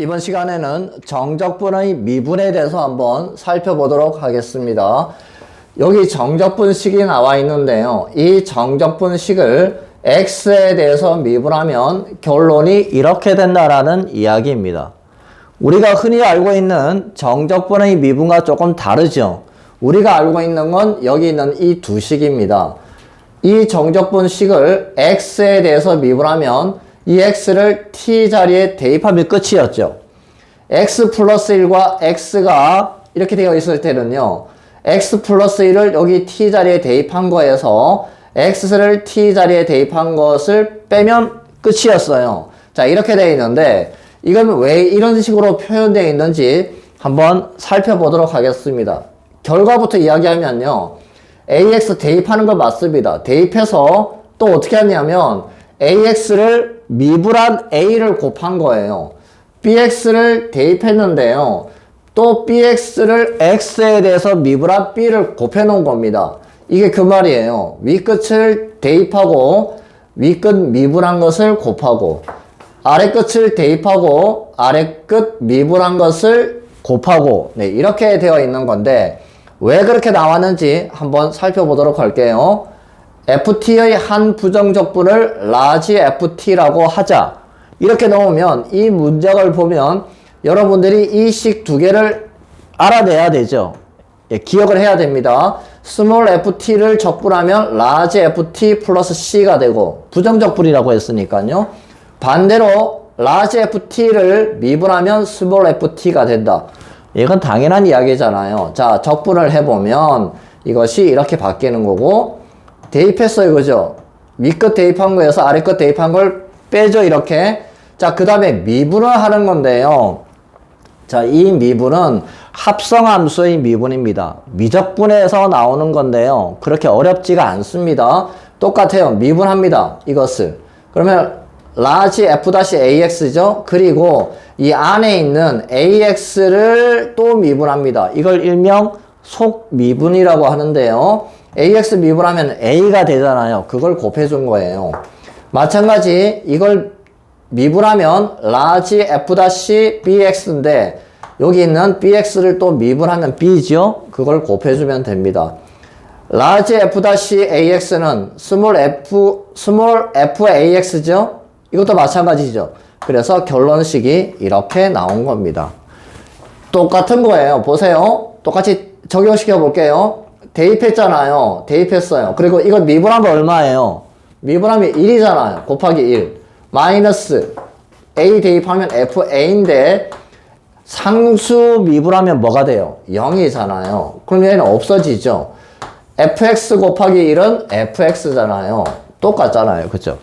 이번 시간에는 정적분의 미분에 대해서 한번 살펴보도록 하겠습니다. 여기 정적분식이 나와 있는데요. 이 정적분식을 x에 대해서 미분하면 결론이 이렇게 된다라는 이야기입니다. 우리가 흔히 알고 있는 정적분의 미분과 조금 다르죠. 우리가 알고 있는 건 여기 있는 이 두 식입니다. 이 정적분식을 x에 대해서 미분하면 이 x를 t 자리에 대입하면 끝이었죠. x 플러스 1과 x가 이렇게 되어 있을 때는요. x 플러스 1을 여기 t 자리에 대입한 거에서 x를 t 자리에 대입한 것을 빼면 끝이었어요. 자, 이렇게 되어 있는데 이건 왜 이런 식으로 표현되어 있는지 한번 살펴보도록 하겠습니다. 결과부터 이야기하면요. ax 대입하는 거 맞습니다. 대입해서 또 어떻게 하냐면 ax를 미분한 a를 곱한 거예요. bx를 대입했는데요. 또 bx를 x에 대해서 미분한 b를 곱해 놓은 겁니다. 이게 그 말이에요. 윗끝을 대입하고 윗끝 미분한 것을 곱하고 아래끝을 대입하고 아래끝 미분한 것을 곱하고 네, 이렇게 되어 있는 건데 왜 그렇게 나왔는지 한번 살펴보도록 할게요. Ft의 한 부정적분을 라지 ft라고 하자. 이렇게 넣으면 이 문장을 보면 여러분들이 이 식 두 개를 알아내야 되죠. 예, 기억을 해야 됩니다. 스몰 ft를 적분하면 라지 ft 플러스 c가 되고 부정적분이라고 했으니까요. 반대로 라지 ft를 미분하면 스몰 ft가 된다. 이건 당연한 이야기잖아요. 자, 적분을 해보면 이것이 이렇게 바뀌는 거고 대입했어요. 그죠? 밑끝 대입한 거에서 아래끝 대입한 걸 빼죠. 이렇게. 자, 그 다음에 미분을 하는 건데요. 자, 이 미분은 합성함수의 미분입니다. 미적분에서 나오는 건데요. 그렇게 어렵지가 않습니다. 똑같아요. 미분합니다. 이것을. 그러면 라지 f-ax죠. 그리고 이 안에 있는 ax를 또 미분합니다. 이걸 일명 속미분이라고 하는데요. Ax 미분하면 a가 되잖아요. 그걸 곱해준 거예요. 마찬가지 이걸 미분하면 라지 f-bx인데 여기 있는 bx를 또 미분하면 b죠. 그걸 곱해주면 됩니다. 라지 f-ax는 스몰 f 스몰 fax죠. 이것도 마찬가지죠. 그래서 결론식이 이렇게 나온 겁니다. 똑같은 거예요. 보세요. 똑같이 적용시켜 볼게요. 대입했잖아요. 대입했어요. 그리고 이거 미분하면 얼마예요? 미분하면 1이잖아요. 곱하기 1. 마이너스 a 대입하면 fa인데 상수 미분하면 뭐가 돼요? 0이잖아요. 그럼 얘는 없어지죠. fx 곱하기 1은 fx잖아요. 똑같잖아요. 그죠?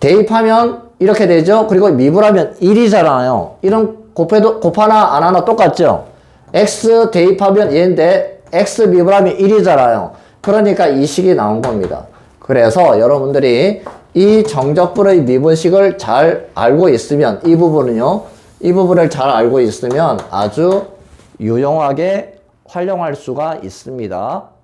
대입하면 이렇게 되죠. 그리고 미분하면 1이잖아요. 이런 곱해도 곱하나 안 하나 똑같죠. x 대입하면 얘인데 x 미분하면 1이잖아요. 그러니까 이 식이 나온 겁니다. 그래서 여러분들이 이 정적분의 미분식을 잘 알고 있으면 이 부분은요. 이 부분을 잘 알고 있으면 아주 유용하게 활용할 수가 있습니다.